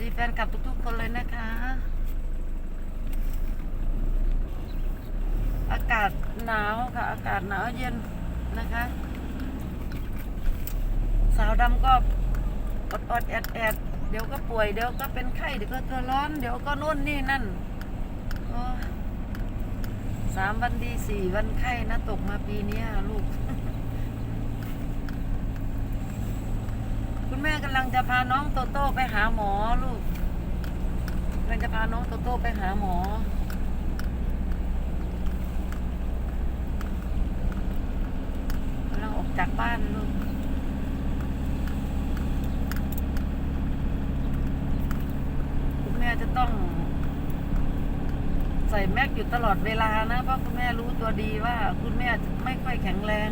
ดีแฟนคลับทุกๆคนเลยนะคะ อากาศหนาวค่ะ อากาศหนาวเย็นนะคะ สาวดำก็อดอดๆแอดแอดๆเดี๋ยวก็ป่วย เดี๋ยวก็เป็นไข้ เดี๋ยวก็ตัวร้อน เดี๋ยวก็นู่นนี่นั่นสามวันดีสี่วันไข้นะตกมาปีนี้ลูก คุณแม่กำลังจะพาน้องโตโต้ไปหาหมอลูกกำลังจะพาน้องโตโต้ไปหาหมอ กำลังออกจากบ้านลูกคุณแม่จะต้อง ใส่แม็กอยู่ตลอดเวลานะ เพราะคุณแม่รู้ตัวดีว่า คุณแม่ไม่ค่อยแข็งแรง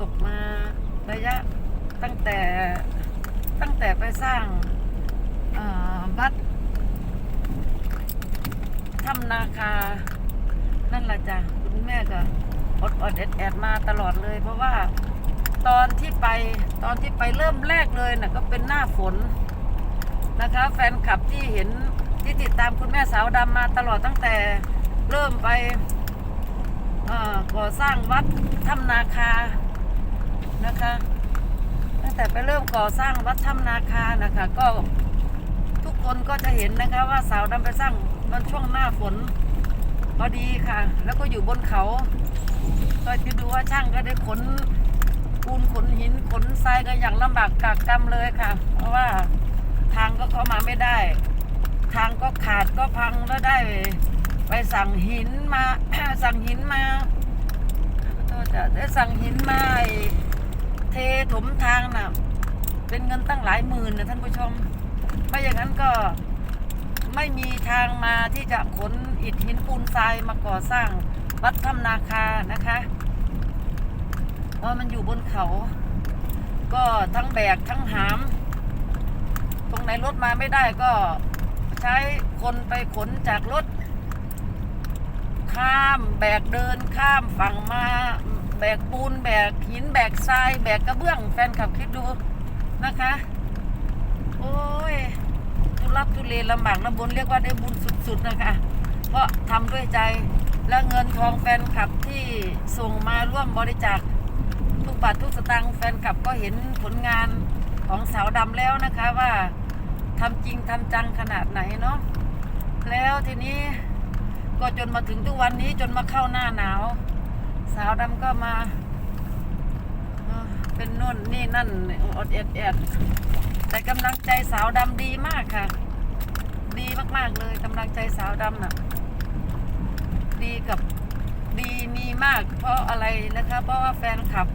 ตกมาระยะ ตั้งแต่ตั้งแต่ไปสร้างวัดถ้ำนาคา นั่นแหละจ้ะคุณแม่ก็อดอดแอดแอดมาตลอดเลย เพราะว่าตอนที่ไปตอนที่ไปเริ่มแรกเลยน่ะก็เป็นหน้าฝนนะคะ แฟนคลับที่เห็นที่ติดตามคุณแม่สาวดำมาตลอดตั้งแต่เริ่มไปก่อสร้างวัดถ้ำนาคานะคะ ตั้งแต่ไปเริ่มก่อสร้างวัดถ้ำนาคานะคะ ก็ทุกคนก็จะเห็นนะคะ ว่าสาวดำไปสร้างมันช่วงหน้าฝนพอดีค่ะ แล้วก็อยู่บนเขาก็จะดูว่าช่างก็ได้ขนปูนขนหินขนทรายกันอย่างลำบากกากกำเลยค่ะ เพราะว่าทางก็เข้ามาไม่ได้ ทางก็ขาดก็พังแล้วได้ ไปสั่งหินมา สั่งหินมาขอโทษจะได้สั่งหินมาอ้เทถมทางน่ะ เป็นเงินตั้งหลายหมื่นนะท่านผู้ชม ไม่อย่างนั้นก็ไม่มีทางมาที่จะขนอิฐหินปูนทรายมาก่อสร้างวัดถ้ำนาคานะคะเพราะมันอยู่บนเขา ก็ทั้งแบกทั้งหาม ตรงไหนรถมาไม่ได้ก็ใช้คนไปขนจากรถ ข้ามแบกเดินข้ามฝั่งมา แบกปูนแบกหินแบกทรายแบกกระเบื้อง แฟนขับคิดดูนะคะ โอ้ยทุลักทุเลลำบากลำบนเรียกว่าได้บุญสุดๆนะคะ เพราะทำด้วยใจและเงินทองแฟนคลับที่ส่งมาร่วมบริจาคทุกบาททุกสตางค์แฟนคลับก็เห็นผลงานของสาวดำแล้วนะคะว่าทำจริงทำจังขนาดไหนเนาะแล้วทีนี้ก็จนมาถึงทุกวันนี้จนมาเข้าหน้าหนาว สาวดำก็มา เป็นนู่นนี่นั่นอดเอ็ดเอ็ดแต่กำลังใจสาวดำดีมากค่ะ ดีมากๆเลยกำลังใจสาวดำน่ะ ดีกับดีมีมาก เพราะอะไรนะคะ เพราะว่าแฟนคลับ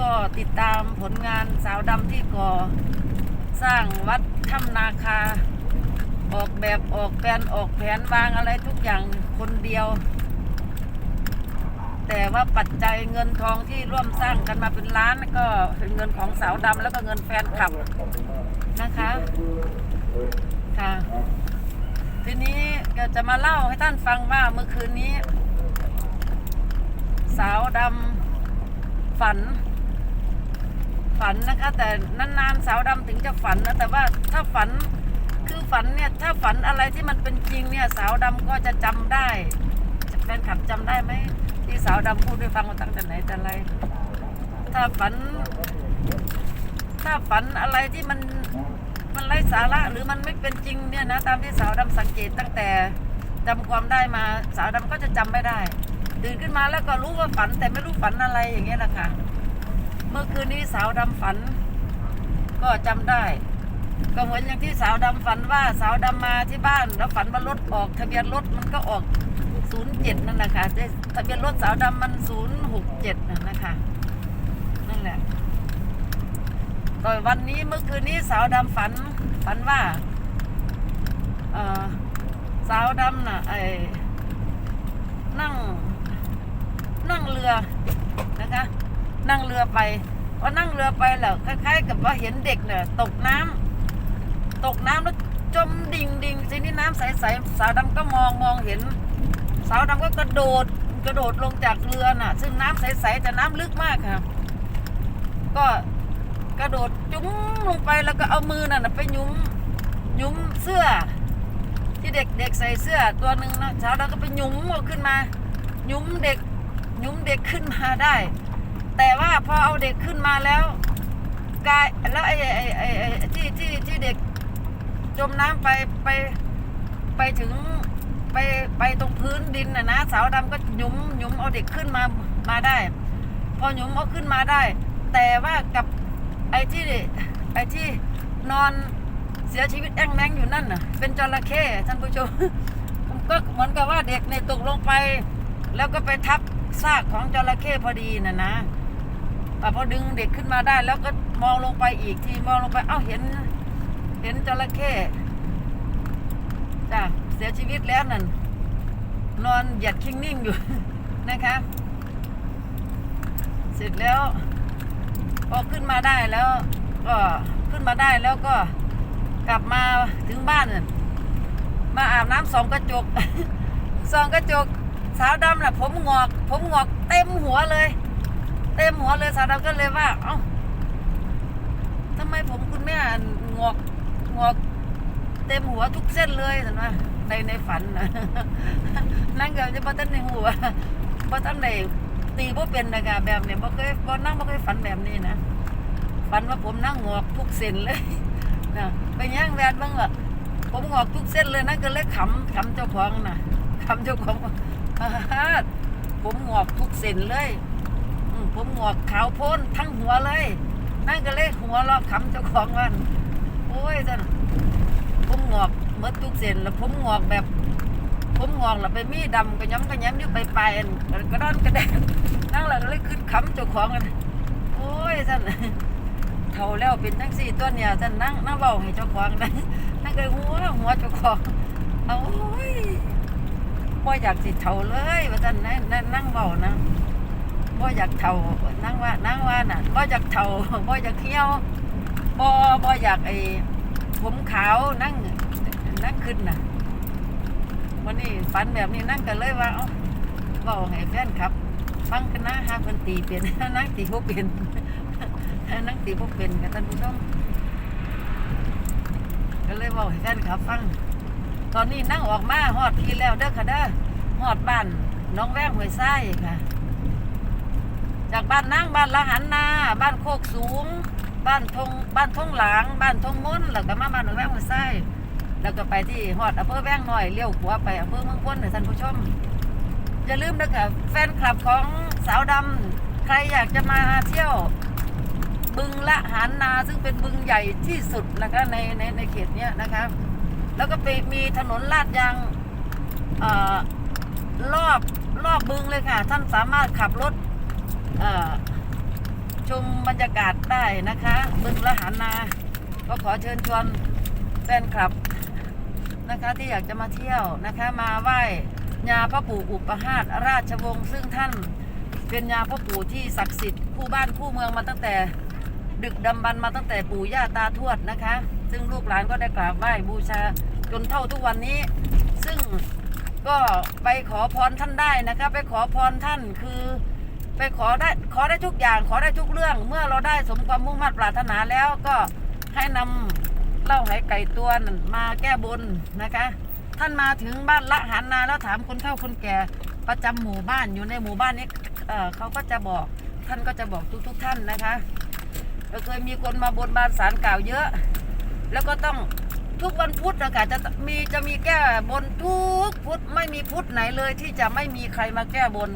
ก็ติดตามผลงานสาวดำที่ก่อ สร้างวัดถ้ำนาคา ออกแบบออกแปลนออกแผนวางอะไรทุกอย่างคนเดียว แต่ว่าปัจจัยเงินทองที่ร่วมสร้างกันมาเป็นล้านก็เป็นเงินของสาวดำแล้วก็เงินแฟนคลับนะคะค่ะทีนี้ก็จะมาเล่าให้ท่านฟังว่าเมื่อคืนนี้ สาวดำฝัน ฝันนะคะ แต่นานๆสาวดำถึงจะฝันนะแต่ว่าถ้าฝันคือฝันเนี่ยถ้าฝันอะไรที่มันเป็นจริงเนี่ย สาวดำก็จะจำได้แฟนคลับจำได้ไหม ที่สาวดำพูดให้ฟังมาตั้งแต่ไหนแต่ไร ถ้าฝัน ถ้าฝันอะไรที่มันมันไร้สาระหรือมันไม่เป็นจริงเนี่ยนะตามที่สาวดำสังเกตตั้งแต่จำความได้มาสาวดำก็จะจำไม่ได้ตื่นขึ้นมาแล้วก็รู้ว่าฝันแต่ไม่รู้ฝันอะไรอย่างเงี้ยแหละค่ะเมื่อคืนนี้สาวดำฝัน ก็จำได้ ก็เหมือนอย่างที่สาวดำฝันว่าสาวดำมาที่บ้าน แล้วฝันว่ารถออกทะเบียนรถมันก็ออก ศูนย์เจ็ดนั่นนะคะแต่ทะเบียนรถสาวดำมันศูนย์หกเจ็ดนั่นนะคะนั่นแหละก็วันนี้เมื่อคืนนี้สาวดำฝันฝันว่าเออสาวดำน่ะไอ้นั่ง นั่งเรือนะคะ นั่งเรือไปพอนั่งเรือไปแล้วคล้ายๆ กับว่าเห็นเด็กเนี่ยตกน้ำตกน้ำแล้วจมดิ่งดิ่งทีนี้น้ำใสๆสาวดำก็มองมองเห็น สาวดำก็กระโดดกระโดดลงจากเรือน่ะ ซึ่งน้ำใสๆแต่น้ำลึกมากค่ะ ก็กระโดดจุ้มลงไปแล้วก็เอามือน่ะไปยุ้มยุ้มเสื้อ ที่เด็กเด็กใส่เสื้อตัวหนึ่งนะสาวดำก็ไปยุ้มเอาขึ้นมา ยุ้มเด็กยุ้มเด็กขึ้นมาได้ แต่ว่าพอเอาเด็กขึ้นมาแล้วกายแล้วไอ้ไอ้ไอ้ไอ้ที่ที่ที่เด็กจมน้ำไปไปไปถึง ไปไปตรงพื้นดินน่ะนะสาวดำก็หยุมหยุมเอาเด็กขึ้นมามาได้ พอหยุมเอาขึ้นมาได้ แต่ว่ากับไอ้ที่ไอ้ที่นอนเสียชีวิตแอ้งแมงอยู่นั่นน่ะ เป็นจระเข้ท่านผู้ชมก็เหมือนกับว่าเด็กในตกลงไป แล้วก็ไปทับซากของจระเข้พอดีน่ะนะแต่พอดึงเด็กขึ้นมาได้ แล้วก็มองลงไปอีกทีมองลงไปเอ้าเห็น เห็นจระเข้จ้ะ เสียชีวิตแล้วนั่นนอนหยียดคิงนิ่งอยู่นะคะ เสร็จแล้วพอขึ้นมาได้แล้วก็ขึ้นมาได้แล้วก็กลับมาถึงบ้าน มาอาบน้ำสองกระจกสองกระจกสาวดำน่ะ ผมงอก ผมงอกเต็มหัวเลย เต็มหัวเลยสาวดำก็เลยว่า เอ้าทำไมผมคุณแม่งอกงอก เต็มหัวทุกเส้นเลยเห็นไหม ในในฝันนะนั่งกับจะบ่ทันในหัวบ่ทันในตีบ่เป็นนะคะแบบเนี้ยบ่เคยบ่นั่งบ่เคยฝันแบบนี้นะฝันว่าผมนั่งงอกทุกเส้นเลยนะไปย่างแวดบ้างล่ะผมงอกทุกเส้นเลยนั่นก็เลยขำขำเจ้าของนะขำเจ้าของผมงอกทุกเส้นเลยอืมผมงอกขาวโพ้นทั้งหัวเลย นั่นก็เลยหัวเราะขำเจ้าของว่าโอ้ยท่านผมงอก เมื่อทุกเส้นแล้วผมงอกแบบ ผมงอกแล้วไปมีดำก็ย้ำก็ย้ำอยู่ไปไปนกระดอนกระแดนนั่งหลังเลยขึ้นคำเจ้าของกันโอ้ยท่านเท่าแล้วเป็นทั้งสี่ตัวเนี่ยท่านนั่งนั่งเบาให้เจ้าของนะนั่งก็หัวหัวเจ้าของเอาโอ้ยบ่อยากสิเท่าเลยว่าท่านนั่งนั่งนั่งเบานะบ่อยากเท่านั่งว่านั่งว่าน่ะบ่อยากเท่าบ่อยากเขี้ยวบ่บ่อยากไอ้ผมขาวนั่ง นั่งขึ้นน่ะวันนี้ฝันแบบนี้นั่งกันเลยว่าเอ้าเบาให้แฟนครับ ฟังกันนะหาคนตีเปลี่ยนนั่งตีพวกเปลี่ยนนั่งตีพวกเปลี่ยนกับท่านผู้ชมก็เลยเบาให้แฟนครับฟัง ตอนนี้นั่งออกมาฮอดทีแล้วเด้อค่ะเด้อฮอดบ้านน้องแวงหวยไส้ค่ะ จากบ้านนั่งบ้านละหันนา บ้านโคกสูง บ้านทงบ้านทงหลาง บ้านทงม้นแล้วก็มาบ้านหนองแวงหัวไส้ แล้วก็ไปที่ฮอดอำเภอแวงหน่อยเลี้ยวขวาไปอำเภอเมืองพ้นนะท่านผู้ชมอย่าลืมนะคะแฟนคลับของสาวดำใครอยากจะมาเที่ยว บึงละหานนาซึ่งเป็นบึงใหญ่ที่สุดนะคะในในในเขตเนี้ยนะคะแล้วก็ไปมีถนนลาดยางออรอบรอบบึงเลยค่ะ ท่านสามารถขับรถชมบรรยากาศได้นะคะ บึงละหานาก็ขอเชิญชวนแฟนคลับ นะคะที่อยากจะมาเที่ยวนะคะ มาไหว้ญาพระปู่อุปหาตราชวงศ์ซึ่งท่านเป็นญาพระปู่ที่ศักดิ์สิทธิ์คู่บ้านคู่เมืองมาตั้งแต่ดึกดำบรรมาตั้งแต่ปู่ย่าตาทวดนะคะ ซึ่งลูกหลานก็ได้กราบไหว้บูชาจนเท่าทุกวันนี้ ซึ่งก็ไปขอพรท่านได้นะคะ ไปขอพรท่านคือไปขอได้ขอได้ทุกอย่างขอได้ทุกเรื่อง เมื่อเราได้สมความมุ่งมั่นปรารถนาแล้วก็ให้นำ เล้าไหไก่ตัวนั้นมาแก้บนนะคะ ท่านมาถึงบ้านละหันนาแล้วถามคนเฒ่าคนแก่ประจำหมู่บ้านอยู่ในหมู่บ้านนี้เออเขาก็จะบอกท่านก็จะบอกทุกๆทท่านนะคะเราเคยมีคนมาบนบานสารกล่าวเยอะ แล้วก็ต้องทุกวันพุธนะคะจะมีจะมีแก้บนทุกพุธไม่มีพุธไหนเลยที่จะไม่มีใครมาแก้บน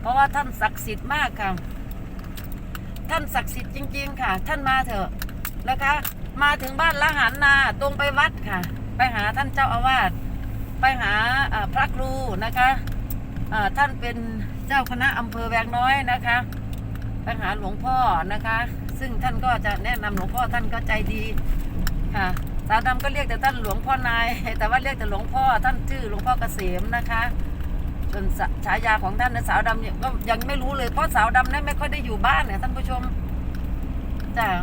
เพราะว่าท่านศักดิ์สิทธิ์มากค่ะ ท่านศักดิ์สิทธิ์จริง ๆ ค่ะ ท่านมาเถอะนะคะ มาถึงบ้านละหันนาตรงไปวัดค่ะ ไปหาท่านเจ้าอาวาสไปหาพระครูนะคะท่านเป็นเจ้าคณะอำเภอแวงน้อยนะคะไปหาหลวงพ่อนะคะ ซึ่งท่านก็จะแนะนำหลวงพ่อท่านก็ใจดีค่ะสาวดำก็เรียกแต่ท่านหลวงพ่อนาย แต่ว่าเรียกแต่หลวงพ่อท่านชื่อหลวงพ่อเกษมนะคะส่วนฉายาของท่านนะสาวดำเนี่ยก็ยังไม่รู้เลยเพราะสาวดำเนี่ยไม่ค่อยได้อยู่บ้านเนี่ยท่านผู้ชมจ้ะเอ่อ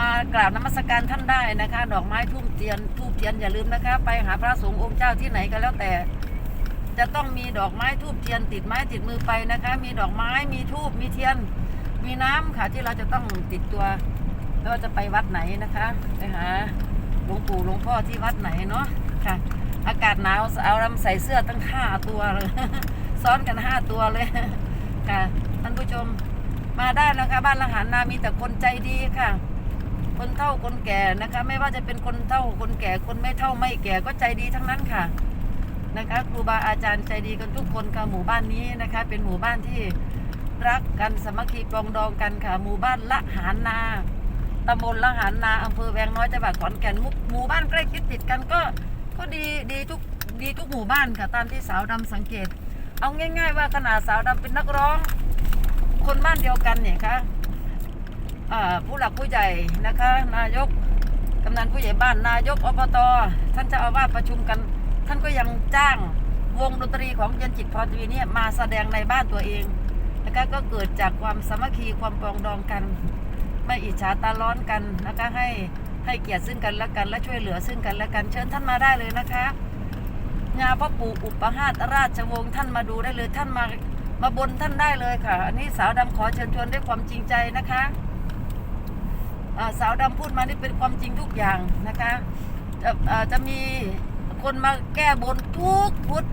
มากราบนมัสการท่านได้นะคะ ดอกไม้ทูบเทียนทูบเทียนอย่าลืมนะคะ ไปหาพระสงฆ์องค์เจ้าที่ไหนก็แล้วแต่ จะต้องมีดอกไม้ทูบเทียนติดไม้ติดมือไปนะคะ มีดอกไม้มีทูบมีเทียน มีน้ำค่ะที่เราจะต้องติดตัวไม่ว่าจะไปวัดไหนนะคะไปหาหลวงปู่หลวงพ่อที่วัดไหนเนาะค่ะ อากาศหนาวเอาลำใส่เสื้อตั้งห้าตัวเลยซ้อนกันห้าตัวเลยค่ะท่านผู้ชมมาได้นะคะบ้านละหารนามีแต่คนใจดีค่ะ คนเฒ่าคนแก่นะคะ ไม่ว่าจะเป็นคนเฒ่าคนแก่คนไม่เฒ่าไม่แก่ก็ใจดีทั้งนั้นค่ะนะคะครูบาอาจารย์ใจดีกันทุกคนค่ะหมู่บ้านนี้นะคะ เป็นหมู่บ้านที่รักกันสมัคคีปรองดองกันค่ะ หมู่บ้านละหารนาตำบลละหารนาอำเภอแวงน้อยจังหวัดขอนแก่นหมู่บ้านใกล้ชิดติดกันก็ก็ดีดีทุกดีทุกหมู่บ้านค่ะตามที่สาวดำสังเกต เอาง่าย ๆ ว่าขนาดสาวดำเป็นนักร้อง คนบ้านเดียวกันเนี่ยค่ะอ่า ผู้หลักผู้ใหญ่นะคะ นายกกำนันผู้ใหญ่บ้านนายกอบตท่านเจะเอาว่าสประชุมกัน ท่านก็ยังจ้างวงดนตรีของเยนจิตพรทวีเนี่ยมาแสดงในบ้านตัวเองนะคะก็เกิดจากความสามัคคีความปรองดองกัน ไม่อิจฉาตาร้อนกันนะคะให้ให้เกียรติซึ่งกันและกัน และช่วยเหลือซึ่งกันและกันเชิญท่านมาได้เลยนะคะงาพ่อปู่อุปหาตราชวงศ์ท่านมาดูได้เลยท่านมามาบนท่านได้เลยค่ะ อันนี้สาวดำขอเชิญชวนด้วยความจริงใจนะคะ สาวดำพูดมานี่เป็นความจริงทุกอย่างนะคะจะจะมีคนมาแก้บนทุกพุธ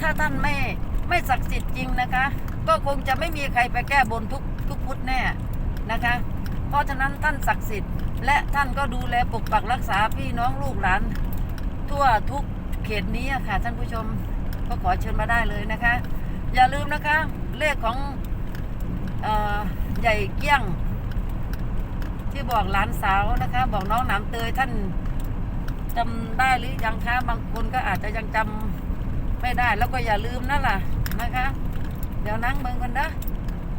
ถ้าท่านไม่ไม่ศักดิ์สิทธิ์จริงนะคะ ก็คงจะไม่มีใครไปแก้บนทุกทุกพุธแน่นะคะ เพราะฉะนั้นท่านศักดิ์สิทธิ์และท่านก็ดูแลปกปักรักษาพี่น้องลูกหลาน ทั่วทุกเขตนี้ค่ะท่านผู้ชมก็ขอเชิญมาได้เลยนะคะ อย่าลืมนะคะเลขของออใหญ่เกี้ยง ที่บอกหลานสาวนะคะ บอกน้องหนามเตยท่านจำได้หรือยังคะบางคนก็อาจจะยังจำไม่ได้แล้วก็อย่าลืมนั่นล่ะนะคะ เดี๋ยวนั่งเบิ่งกันนะ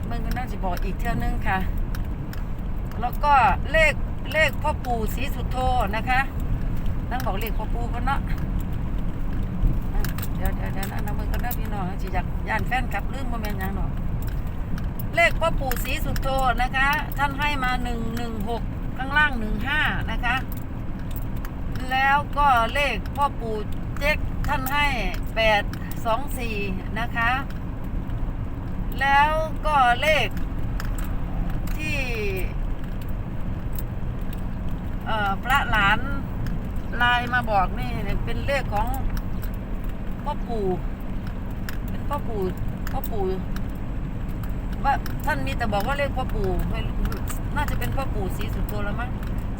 เบิ่งกันนะจะบอกอีกเท่านึงค่ะ แล้วก็เลขเลขพ่อปู่ศรีสุโธนะคะนั่งบอกเลขพ่อปู่กันเนาะเดี๋ยวเดี๋ยวเดี๋ยวนั่งเมือกันนะพี่น้องสิอยากย่านแฟนคลับลืมมาแม่นหยังเนาะ เลขพ่อปู่ศรีสุโธนะคะ ท่านให้มาหนึ่งหนึ่งหกข้างล่างหนึ่งห้านะคะ แล้วก็เลขพ่อปู่เจ๊กท่านให้แปดสองสี่นะคะ แล้วก็เลขที่เอ่อพระหลานไลายมาบอกนี่เป็นเลขของพ่อปู่เป็นพ่อปู่พ่อปู่ ว่าท่านมีแต่บอกว่าเลขพ่อปู่น่าจะเป็นพ่อปู่ศรีสุโธแล้วมั้ง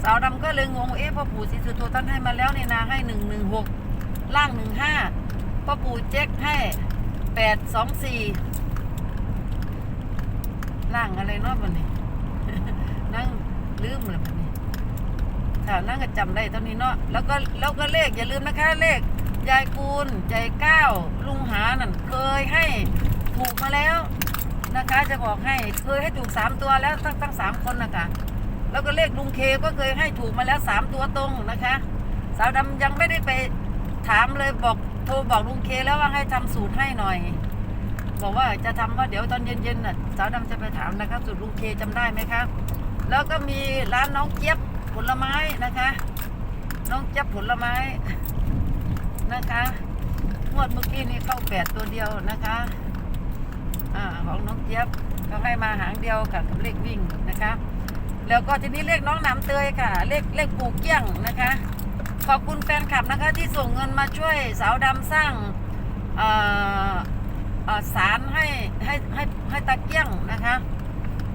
สาวดำก็เลยงงเอ๊ะพ่อปู่ศรีสุโธท่านให้มาแล้วนี่นาให้หนึ่งหนึ่งหกล่างหนึ่งห้าพ่อปู่เจ๊กให้แปดสองสี่ล่างอะไรเนาะมันนี่นั่งลืมเลยมันนี่ค่ะนั่งก็จำได้เท่านี้เนาะแล้วก็แล้วก็เลขอย่าลืมนะคะเลขยายกูลยายก้าวลุงหานั่นเคยให้ถูกมาแล้ว นะคะ จะบอกให้เคยให้ถูกสามตัวแล้วตั้งตั้งสามคนนะคะแล้วก็เลขลุงเคก็เคยให้ถูกมาแล้วสามตัวตรงนะคะ สาวดำยังไม่ได้ไปถามเลยบอกโทรบอกลุงเคแล้วว่าให้ทำสูตรให้หน่อย บอกว่าจะทำว่าเดี๋ยวตอนเย็นๆน่ะสาวดำจะไปถามนะครับสูตรลุงเคจำได้ไหมครับแล้วก็มีร้านน้องเจี๊ยบผลไม้นะคะ น้องเจี๊ยบผลไม้นะคะงวดเมื่อกี้นี้เข้าแปดตัวเดียวนะคะ อ่าของน้องเจี๊ยบเขาให้มาหางเดียวกับเลขวิ่งนะคะ แล้วก็ทีนี้เลขน้องน้ำเตยค่ะ เลขเลขปูเกี้ยงนะคะ ขอบคุณแฟนคลับนะคะที่ส่งเงินมาช่วยสาวดำสร้างสารให้ให้ให้ให้ตาเกี้ยงนะคะ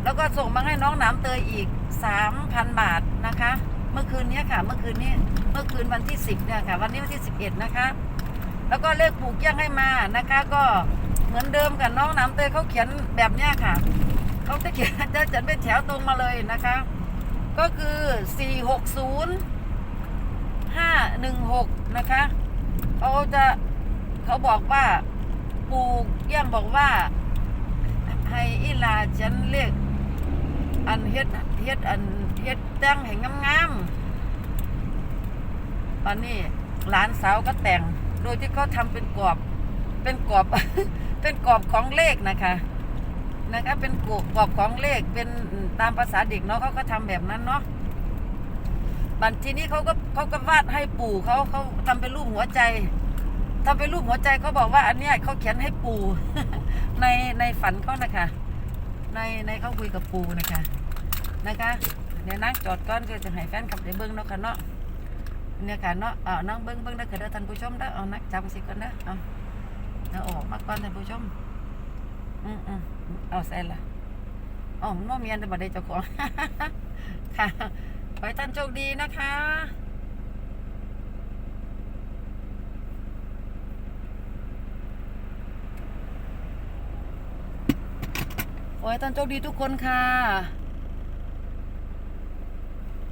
แล้วก็ส่งมาให้น้องน้ำเตยอีก 3,000 บาทนะคะ เมื่อคืนนี้ค่ะ เมื่อคืนนี้เมื่อคืนวันที่ 10เนี่ยค่ะ วันนี้วันที่ 11 นะคะ แล้วก็เลขปูเกี้ยงให้มานะคะก็ เหมือนเดิมกับน้องน้ำเตยเขาเขียนแบบเนี้ยค่ะเขาจะเขียนจะจัดเป็นแถวตรงมาเลยนะคะ ก็คือ460 516นะคะเขาจะเขาบอกว่าปูเยี่ยงบอกว่าให้อีลาฉันเรียกอันเฮ็ดเฮ็ดอันเฮ็ดแต่งให้งามๆตอนนี้หลานสาวก็แต่ง โดยที่เขาทำเป็นกรอบ เป็นกรอบ เป็นกรอบของเลขนะคะนะคะ เป็นกรอบของเลขเป็นตามภาษาเด็กเนาะเขาก็ทำแบบนั้นเนาะบันทีนี้เขาก็เขาก็วาดให้ปู่เขาเขาทำเป็นรูปหัวใจทำเป็นรูปหัวใจเขาบอกว่า อันเนี้ยเขาเขียนให้ปู่ในในฝันเขานะคะ ในในเขาคุยกับปู่นะคะนะคะเดี๋ยวนั่งจอดก้อนก็จะให้แฟนขับได้เบิ้งเนาะค่ะเนาะเนี่ยค่ะเนาะเอานั่งเบิ้งเบิ้งได้ค่ะเด้อท่านผู้ชมเด้อเอานักจำสิก่อนเด้อเอา เอาออกมาก่อนท่านผู้ชมอืมอืมเอาใส่ละอ๋อมันว่าเมียนแต่บัดได้เจ้าของ ค่ะ ขอให้ท่านโชคดีนะคะขอให้ท่านโชคดีทุกคนค่ะ